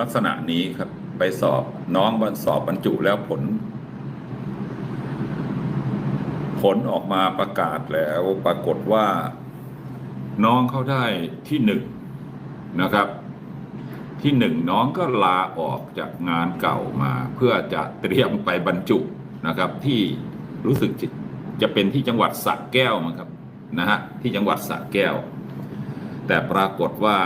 ลักษณะนี้ครับ ไปสอบน้องบรรสอบบรรจุแล้วผล ผลออกมาประกาศแล้วปรากฏว่า น้องเขาได้ที่หนึ่งนะครับ ที่หนึ่งน้องก็ลาออกจากงานเก่ามา เพื่อจะเตรียมไปบรรจุนะครับ ที่รู้สึกจะจะเป็นที่จังหวัดสระแก้วมั้งครับนะฮะที่จังหวัดสระแก้ว แต่ปรากฏว่า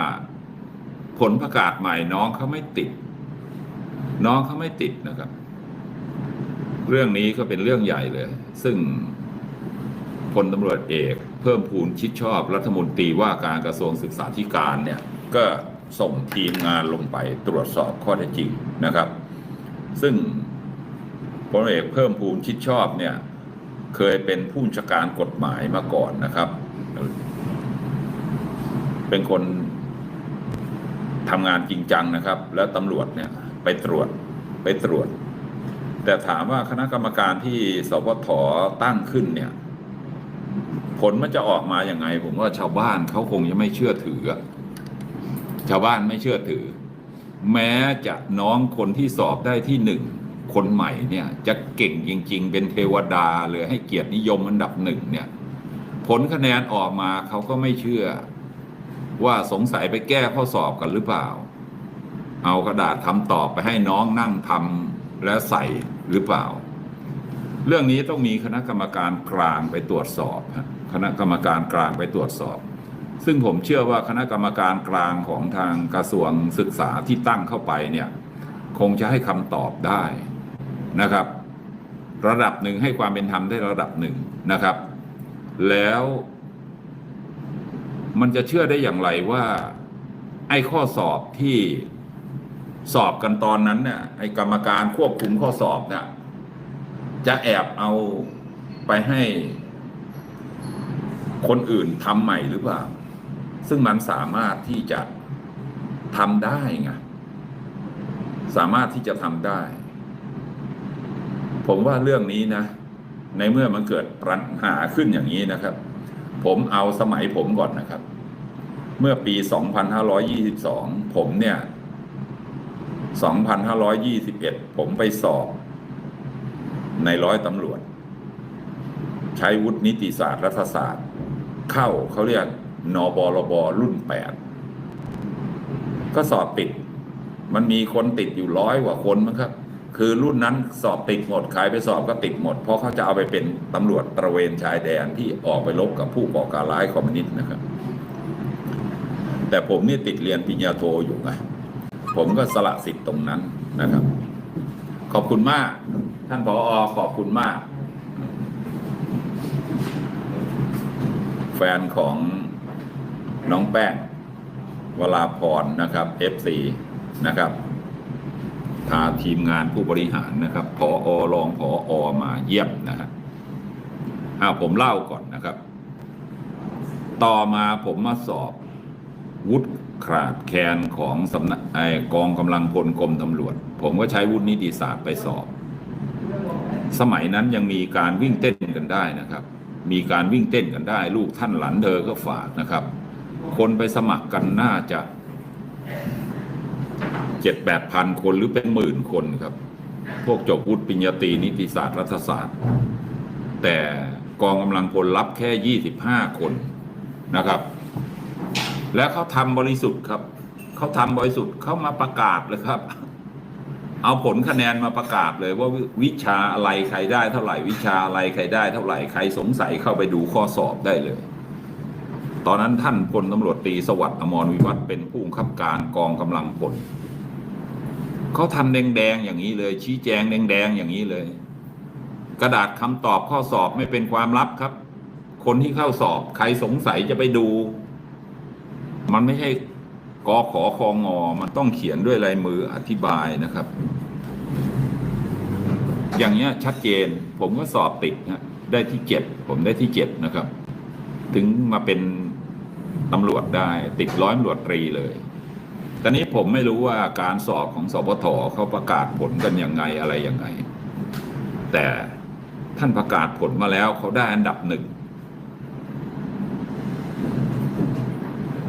ผลประกาศใหม่น้องเขาไม่ติด น้องเขาไม่ติดนะครับ เรื่องนี้ก็เป็นเรื่องใหญ่เลย ซึ่งพลตำรวจเอก เพิ่มพูนชิดชอบรัฐมนตรีว่าการกระทรวงศึกษาธิการเนี่ย ก็ส่งทีมงานลงไปตรวจสอบข้อเท็จจริงนะครับ ซึ่งพลเอกเพิ่มพูนชิดชอบเนี่ย เคยเป็นผู้บัญชการกฎหมายมาก่อนนะครับ เป็นคน ทำงานจริงจังนะครับ แล้วตำรวจเนี่ยไปตรวจไปตรวจ แต่ถามว่าคณะกรรมการที่สพทตั้งขึ้นเนี่ย ผลมันจะออกมาอย่างไง ผมว่าชาวบ้านเขาคงจะไม่เชื่อถือ ชาวบ้านไม่เชื่อถือ แม้จะน้องคนที่สอบได้ที่หนึ่งคนใหม่เนี่ยจะเก่งจริง ๆ เป็นเทวดาเลยให้เกียรตินิยมอันดับหนึ่งเนี่ย ผลคะแนนออกมาเขาก็ไม่เชื่อ ว่าสงสัยไปแก้ข้อสอบกันหรือเปล่า เอากระดาษคำตอบไปให้น้องนั่งทำและใส่หรือเปล่า เรื่องนี้ต้องมีคณะกรรมการกลางไปตรวจสอบ คณะกรรมการกลางไปตรวจสอบ ซึ่งผมเชื่อว่าคณะกรรมการกลางของทางกระทรวงศึกษาที่ตั้งเข้าไปเนี่ยคงจะให้คำตอบได้นะครับ ระดับหนึ่งให้ความเป็นธรรมได้ระดับหนึ่งนะครับ แล้ว มันจะเชื่อได้อย่างไรว่า ไอ้ข้อสอบที่สอบกันตอนนั้นเนี่ยไอ้กรรมการควบคุมข้อสอบเนี่ยจะแอบเอาไปให้คนอื่นทำใหม่หรือเปล่า ซึ่งมันสามารถที่จะทำได้ไงสามารถที่จะทำได้ ผมว่าเรื่องนี้นะ ในเมื่อมันเกิดปัญหาขึ้นอย่างนี้นะครับ ผมเอาสมัยผมก่อนนะครับ เมื่อปี 2522 ผมเนี่ย 2521 ผมไปสอบ ในร้อยตำรวจ ใช้วุฒินิติศาสตร์รัฐศาสตร์ เข้าเขาเรียกนบรบรุ่น 8 ก็สอบติด มันมีคนติดอยู่ร้อยกว่าคนมั้งครับ คือรุ่นนั้นสอบติดหมดใครไปสอบก็ติดหมด เพราะเขาจะเอาไปเป็นตำรวจตระเวนชายแดนที่ออกไปรบกับผู้ก่อการร้ายคอมมิวนิสต์นะครับ แต่ผมนี่ติดเรียนปริญญาโทอยู่ไงผมก็สละสิทธิ์ตรงนั้นนะครับ ขอบคุณมาก ท่านผออขอบคุณมาก แฟนของน้องแป้งวราพรนะครับ FC นะครับพาทีมงานผู้บริหารนะครับผออรองผออมาเยี่ยมนะฮะอ้าผมเล่าก่อนนะครับ ต่อมาผมมาสอบ วุฒิขาดแคลนของสำนักไอกองกำลังพลกรมตำรวจ ผมก็ใช้วุฒินิติศาสตร์ไปสอบ สมัยนั้นยังมีการวิ่งเต้นกันได้นะครับ มีการวิ่งเต้นกันได้ ลูกท่านหลานเธอก็ฝากนะครับ คนไปสมัครกันน่าจะเจ็ดแปดพันคนหรือเป็นหมื่นคนครับ พวกจบวุฒิปริญญาตรีนิติศาสตร์รัฐศาสตร์ แต่กองกำลังพลรับแค่ยี่สิบห้าคนนะครับ และเขาทำบริสุทธิ์ครับ เขาทำบริสุทธิ์เขามาประกาศเลยครับ เอาผลคะแนนมาประกาศเลยว่าวิชาอะไรใครได้เท่าไหร่วิชาอะไรใครได้เท่าไหร่ใครสงสัยเข้าไปดูข้อสอบได้เลย ตอนนั้นท่านพลตำรวจตรีสวัสดิ์อมรวิวัฒเป็นผู้บังคับการกองกำลังพลเขาทำแดงๆอย่างนี้เลย ชี้แจงแดงๆอย่างนี้เลย กระดาษคำตอบข้อสอบไม่เป็นความลับครับ คนที่เข้าสอบใครสงสัยจะไปดู มันไม่ใช่กอขอคองอ มันต้องเขียนด้วยลายมืออธิบายนะครับ อย่างเงี้ยชัดเจน ผมก็สอบติดนะได้ที่เจ็ดผมได้ที่เจ็ดนะครับ ถึงมาเป็นตำรวจได้ติดร้อยตำรวจตรีเลย ตอนนี้ผมไม่รู้ว่าการสอบของสปทเขาประกาศผลกันยังไงอะไรยังไง แต่ท่านประกาศผลมาแล้วเขาได้อันดับหนึ่ง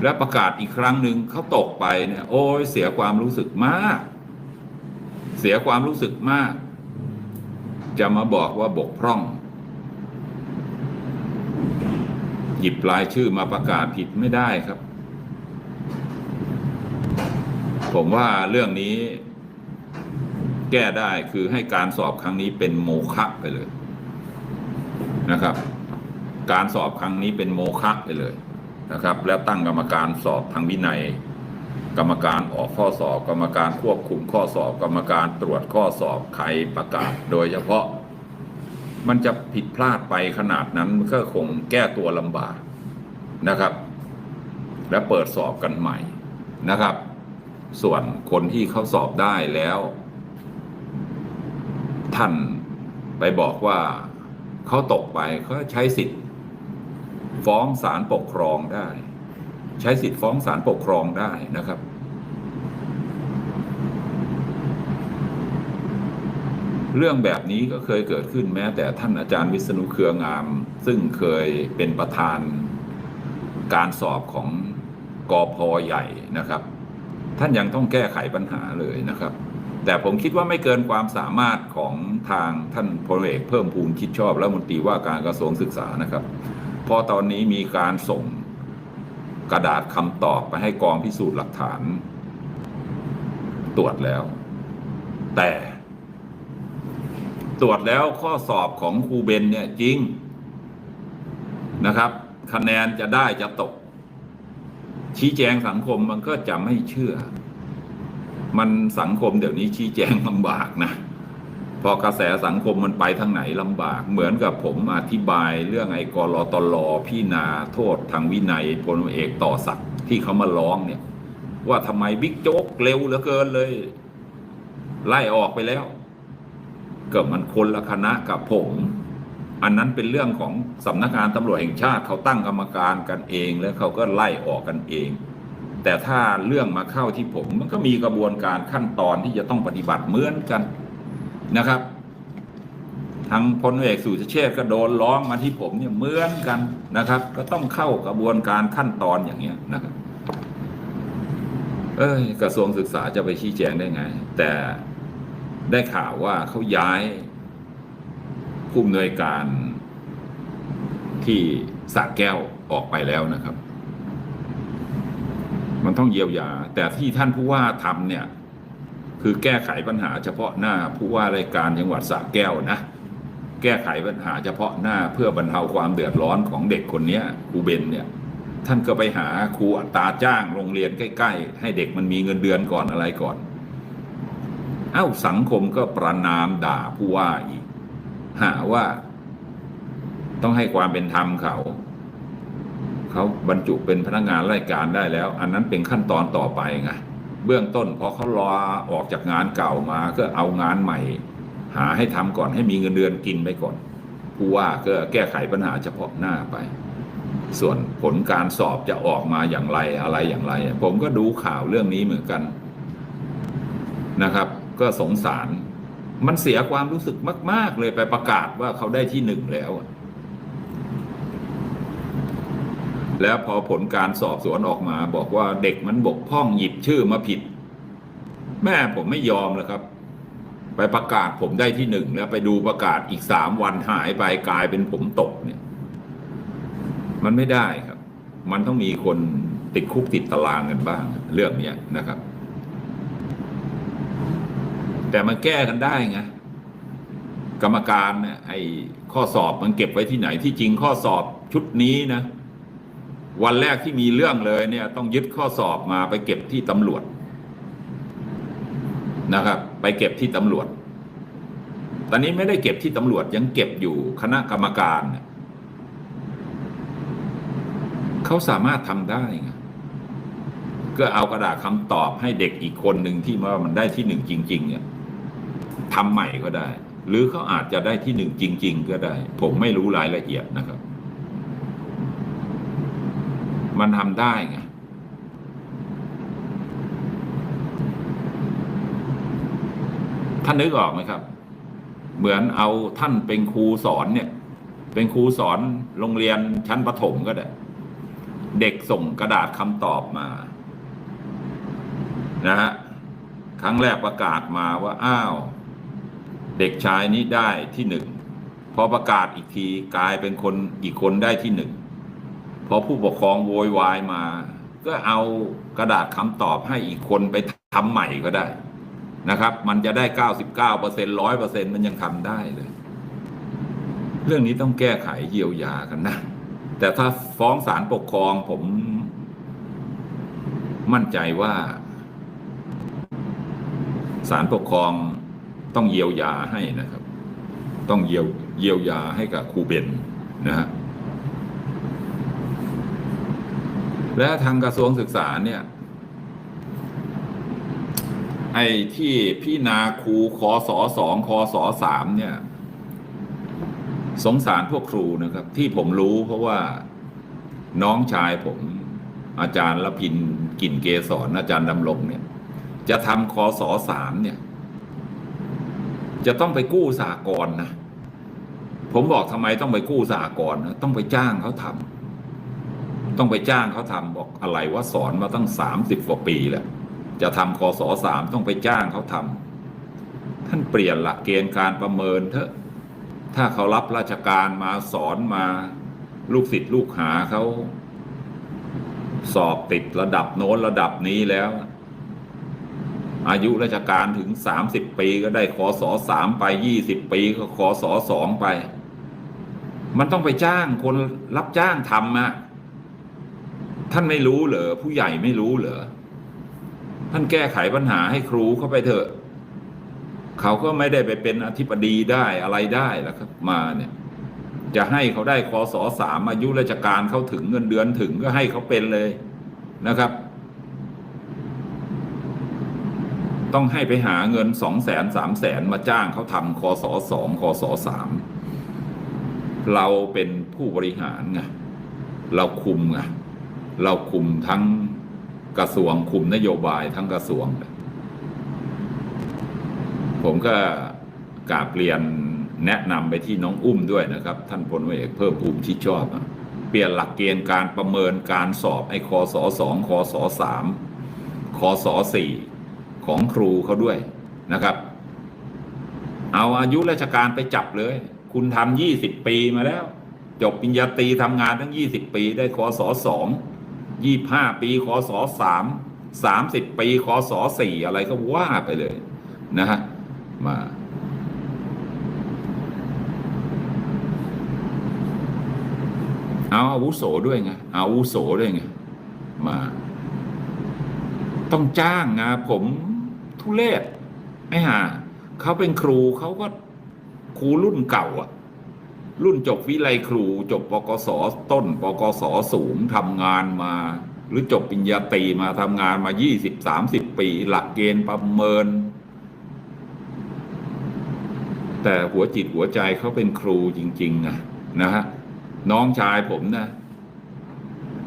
และประกาศอีกครั้งหนึ่งเขาตกไปเนี่ย โอ้ยเสียความรู้สึกมาก เสียความรู้สึกมาก จะมาบอกว่าบกพร่อง หยิบรายชื่อมาประกาศผิดไม่ได้ครับ ผมว่าเรื่องนี้ แก้ได้คือให้การสอบครั้งนี้เป็นโมฆะไปเลยนะครับ การสอบครั้งนี้เป็นโมฆะไปเลย นะครับ แล้วตั้งกรรมการสอบทางวินัย กรรมการออกข้อสอบ กรรมการควบคุมข้อสอบ กรรมการตรวจข้อสอบใครประกาศ โดยเฉพาะ มันจะผิดพลาดไปขนาดนั้นมันก็คงแก้ตัวลำบากนะครับ และเปิดสอบกันใหม่นะครับ ส่วนคนที่เขาสอบได้แล้ว ท่านไปบอกว่าเขาตกไปเขาใช้สิทธิ์ ฟ้องศาลปกครองได้ ใช้สิทธิ์ฟ้องศาลปกครองได้นะครับ เรื่องแบบนี้ก็เคยเกิดขึ้นแม้แต่ท่านอาจารย์วิษณุเครืองาม ซึ่งเคยเป็นประธานการสอบของกอพอใหญ่นะครับ ท่านยังต้องแก้ไขปัญหาเลยนะครับ แต่ผมคิดว่าไม่เกินความสามารถของทางท่านพลเอกเพิ่มพูนคิดชอบและมนตรีว่าการกระทรวงศึกษานะครับ พอตอนนี้มีการส่งกระดาษคำตอบไปให้กองพิสูจน์หลักฐาน ตรวจแล้ว แต่ ตรวจแล้วข้อสอบของครูเบนเนี่ยจริงนะครับ คะแนนจะได้จะตก ชี้แจงสังคมมันก็จะไม่เชื่อ มันสังคมเดี๋ยวนี้ชี้แจงลำบากนะ พอกระแสสังคมมันไปทางไหนลำบาก เหมือนกับผมอธิบายเรื่องไอ้กรตลพี่นาโทษทางวินัยพลเอกต่อศักดิ์ที่เขามาร้องเนี่ย ว่าทำไมบิ๊กโจ๊กเร็วเหลือเกินเลย ไล่ออกไปแล้ว เกิดมันคนละคณะกับผม อันนั้นเป็นเรื่องของสำนักงานตำรวจแห่งชาติเขาตั้งกรรมการกันเองแล้วเขาก็ไล่ออกกันเองแต่ถ้าเรื่องมาเข้าที่ผมมันก็มีกระบวนการขั้นตอนที่จะต้องปฏิบัติเหมือนกัน นะครับ ทางพลเอกสุเชษก็โดนร้องมาที่ผมเนี่ยเหมือนกันนะครับ ก็ต้องเข้ากระบวนการขั้นตอนอย่างเงี้ยนะครับ เอ้ยกระทรวงศึกษาจะไปชี้แจงได้ไง แต่ได้ข่าวว่าเขาย้ายผู้อำนวยการที่สระแก้วออกไปแล้วนะครับ มันต้องเยียวยา แต่ที่ท่านผู้ว่าทำเนี่ย คือแก้ไขปัญหาเฉพาะหน้าผู้ว่ารายการจังหวัดสระแก้วนะแก้ไขปัญหาเฉพาะหน้าเพื่อบรรเทาความเดือดร้อนของเด็กคนนี้ครูเบนเนี่ยท่านก็ไปหาครูอัตราจ้างโรงเรียนใกล้ ๆ ให้เด็กมันมีเงินเดือนก่อนอะไรก่อน เอ้าสังคมก็ประนามด่าผู้ว่าอีก หาว่า ต้องให้ความเป็นธรรมเขาเขาบรรจุเป็นพนักงานราชการได้แล้ว อันนั้นเป็นขั้นตอนต่อไปไง เบื้องต้นพอเขารอออกจากงานเก่ามาก็เอางานใหม่ หาให้ทำก่อนให้มีเงินเดือนกินไปก่อนผู้ว่าก็แก้ไขปัญหาเฉพาะหน้าไป ส่วนผลการสอบจะออกมาอย่างไรอะไรอย่างไร ผมก็ดูข่าวเรื่องนี้เหมือนกันนะครับ ก็สงสาร มันเสียความรู้สึกมาก ๆ เลยไปประกาศว่าเขาได้ที่หนึ่งแล้ว แล้วพอผลการสอบสวนออกมาบอกว่าเด็กมันบกพร่องหยิบชื่อมาผิด แม่ผมไม่ยอมแล้วครับ ไปประกาศผมได้ที่หนึ่งแล้วไปดูประกาศอีกสามวันหายไปกลายเป็นผมตกเนี่ย มันไม่ได้ครับ มันต้องมีคนติดคุกติดตารางกันบ้าง เรื่องเนี้ยนะครับ แต่มันแก้กันได้ไงกรรมการเนี่ยไอ้ข้อสอบมันเก็บไว้ที่ไหนที่จริงข้อสอบชุดนี้นะ วันแรกที่มีเรื่องเลยเนี่ยต้องยึดข้อสอบมาไปเก็บที่ตำรวจนะครับ ไปเก็บที่ตำรวจ ตอนนี้ไม่ได้เก็บที่ตำรวจยังเก็บอยู่คณะกรรมการ เขาสามารถทำได้ไงก็เอากระดาษคำตอบให้เด็กอีกคนหนึ่งที่ว่ามันได้ที่หนึ่งจริง ๆ เนี่ยทำใหม่ก็ได้ หรือเขาอาจจะได้ที่หนึ่งจริง ๆ ก็ได้ ผมไม่รู้รายละเอียดนะครับ มันทำได้ไงท่านนึกออกไหมครับ เหมือนเอาท่านเป็นครูสอนเนี่ย เป็นครูสอนโรงเรียนชั้นประถมก็ได้ เด็กส่งกระดาษคำตอบมา นะฮะ ครั้งแรกประกาศมาว่า อ้าว เด็กชายนี้ได้ที่หนึ่ง พอประกาศอีกทีกลายเป็นคนอีกคนได้ที่หนึ่ง พอผู้ปกครองโวยวายมา ก็เอากระดาษคำตอบให้อีกคนไปทำใหม่ก็ได้นะครับ มันจะได้เก้าสิบเก้าเปอร์เซ็นร้อยเปอร์เซ็นมันยังทำได้เลย เรื่องนี้ต้องแก้ไขเยียวยากันนะ แต่ถ้าฟ้องศาลปกครองผมมั่นใจว่าศาลปกครองต้องเยียวยาให้นะครับ ต้องเยียวเยียวยาให้กับครูเบนนะฮะ และทางกระทรวงศึกษาเนี่ย ไอ้ที่พี่นาครูคอสอสองคอสอสามเนี่ย สงสารพวกครูนะครับ ที่ผมรู้เพราะว่าน้องชายผมอาจารย์ละพินกลิ่นเกสรอาจารย์ดำรงเนี่ย จะทำคอสอสามเนี่ย จะต้องไปกู้สากลนะ ผมบอกทำไมต้องไปกู้สากลนะต้องไปจ้างเขาทำ ต้องไปจ้างเขาทำบอกอะไรว่าสอนมาตั้งสามสิบกว่าปีแล้วจะทำคอสอสามต้องไปจ้างเขาทำท่านเปลี่ยนหลักเกณฑ์การประเมินเถอะ ถ้าเขารับราชการมาสอนมาลูกศิษย์ลูกหาเขา สอบติดระดับโน้นระดับนี้แล้ว อายุราชการถึงสามสิบปีก็ได้คอสอสามไปยี่สิบปีก็คอสอสองไป มันต้องไปจ้างคนรับจ้างทำอะ ท่านไม่รู้เหรอผู้ใหญ่ไม่รู้เหรอท่านแก้ไขปัญหาให้ครูเข้าไปเถอะ เขาก็ไม่ได้ไปเป็นอธิบดีได้อะไรได้แล้วครับ มาเนี่ย จะให้เขาได้คอสอสามอายุราชการเขาถึงเงินเดือนถึงก็ให้เขาเป็นเลยนะครับ ต้องให้ไปหาเงินสองแสนสามแสนมาจ้างเขาทำคอสอสองคอสอสามเราเป็นผู้บริหารไงเราคุมไง เราคุมทั้งกระทรวงคุมนโยบายทั้งกระทรวง ผมก็กราบเรียนแนะนำไปที่น้องอุ้มด้วยนะครับ ท่านพลเอกเพิ่มภูมิชิดชอบ เปลี่ยนหลักเกณฑ์การประเมินการสอบไอ้คอสอสองคอสอสามคอสอสี่ของครูเขาด้วยนะครับ เอาอายุราชการไปจับเลย คุณทำยี่สิบปีมาแล้ว จบปริญญาตรีทำงานตั้งยี่สิบปีได้คอสอสอง ยี่ห้าปีคอสอสามสามสิบปีคอสอสี่อะไรก็ว่าไปเลย นะฮะ มา เอาอาวุโสด้วยไงเอาอาวุโสด้วยไง มา ต้องจ้างนผมทุเลศไอ้ห่าเขาเป็นครูเขาก็ครูรุ่นเก่าอะ รุ่นจบวิไลครูจบปกศต้นปกศสูงทำงานมา หรือจบปริญญาตรีมาทำงานมายี่สิบสามสิบปี หลักเกณฑ์ประเมิน แต่หัวจิตหัวใจเขาเป็นครูจริงๆนะนะฮะน้องชายผมนะ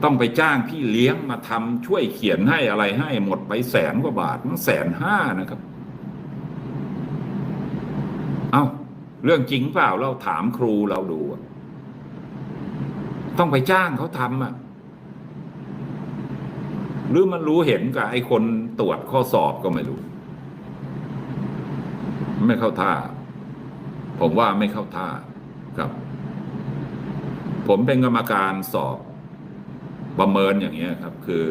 ต้องไปจ้างพี่เลี้ยงมาทำช่วยเขียนให้อะไรให้หมดไปแสนกว่าบาทมันแสนห้านะครับ เอา้า เรื่องจริงเปล่าเราถามครูเราดู ต้องไปจ้างเขาทำอะ หรือมันรู้เห็นกับไอ้คนตรวจข้อสอบก็ไม่รู้ ไม่เข้าท่า ผมว่าไม่เข้าท่าครับ ผมเป็นกรรมการสอบประเมินอย่างเงี้ยครับ คือ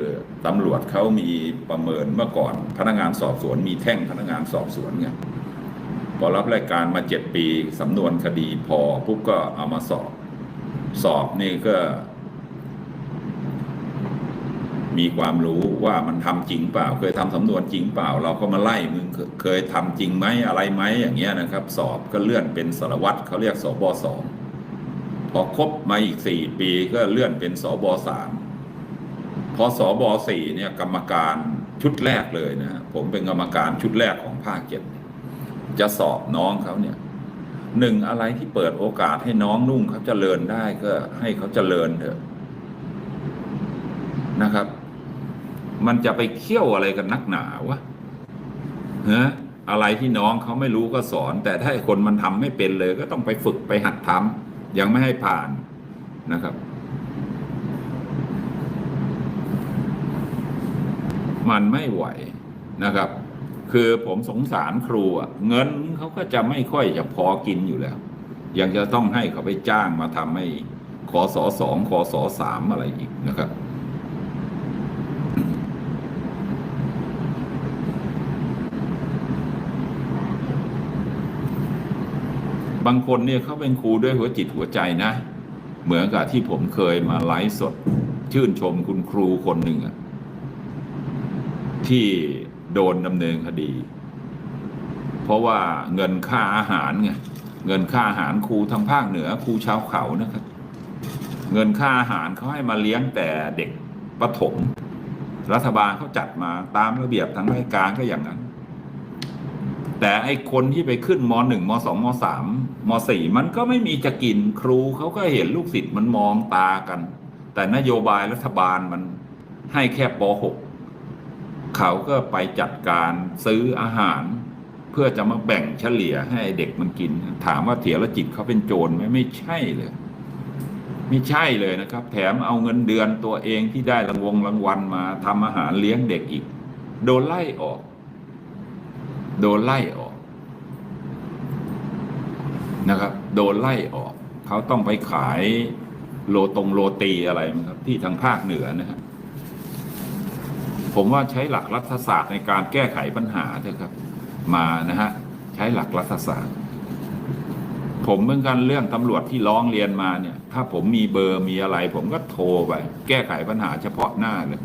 ตำรวจเขามีประเมินเมื่อก่อน พนักงานสอบสวน มีแท่งพนักงานสอบสวนไง พอรับรายการมาเจ็ดปีสำนวนคดีพอปุ๊บก็เอามาสอบ สอบนี่ก็ มีความรู้ว่ามันทำจริงเปล่า เคยทำสำนวนจริงเปล่า เราก็มาไล่มึงเคยทำจริงไหมอะไรไหมอย่างเงี้ยนะครับ สอบก็เลื่อนเป็นสารวัตรเขาเรียกสบสองพอครบมาอีกสี่ปีก็เลื่อนเป็นสบสามพอสอบสี่เนี่ยกรรมการชุดแรกเลยนะผมเป็นกรรมการชุดแรกของภาคเจ็ด จะสอบน้องเขาเนี่ยหนึ่งอะไรที่เปิดโอกาสให้น้องนุ่งเขาเจริญได้ก็ให้เขาเจริญเถอะนะครับ มันจะไปเคี่ยวอะไรกันนักหนาวะฮะอะไรที่น้องเขาไม่รู้ก็สอน แต่ถ้าคนมันทำไม่เป็นเลย ก็ต้องไปฝึกไปหัดทำยังไม่ให้ผ่านนะครับ มันไม่ไหวนะครับ คือผมสงสารครูอะเงินเขาก็จะไม่ค่อยจะพอกินอยู่แล้ว ยังจะต้องให้เขาไปจ้างมาทำให้ขอสอสองขอสอสามอะไรอีกนะครับบางคนเนี่ยเขาเป็นครูด้วยหัวจิตหัวใจนะ เหมือนกับที่ผมเคยมาไลฟ์สด ชื่นชมคุณครูคนหนึ่งอะที่ โดนดำเนินคดี เพราะว่าเงินค่าอาหารไงเงินค่าอาหารครูทางภาคเหนือครูชาวเขานะครับ เงินค่าอาหารเขาให้มาเลี้ยงแต่เด็กประถม รัฐบาลเขาจัดมาตามระเบียบทางราชการก็อย่างนั้น แต่ไอ้คนที่ไปขึ้นมหนึ่งมสองมสามมสี่มันก็ไม่มีจะกินครูเขาก็เห็นลูกศิษย์มันมองตากัน แต่นโยบายรัฐบาลมันให้แค่ปหก เขาก็ไปจัดการซื้ออาหาร เพื่อจะมาแบ่งเฉลี่ยให้เด็กมันกิน ถามว่าเถียรจิตเขาเป็นโจรไหมไม่ใช่เลย ไม่ใช่เลยนะครับ แถมเอาเงินเดือนตัวเองที่ได้รางวงรางวัลมาทำอาหารเลี้ยงเด็กอีก โดนไล่ออก โดนไล่ออกนะครับ โดนไล่ออก เขาต้องไปขายโลตรงโรตีอะไรนะครับ ที่ทางภาคเหนือนะครับ ผมว่าใช้หลักรัฐศาสตร์ในการแก้ไขปัญหาเถอะครับ มานะฮะใช้หลักรัฐศาสตร์ ผมเหมือนกันเรื่องตำรวจที่ร้องเรียนมาเนี่ย ถ้าผมมีเบอร์มีอะไร ผมก็โทรไป แก้ไขปัญหาเฉพาะหน้าเลย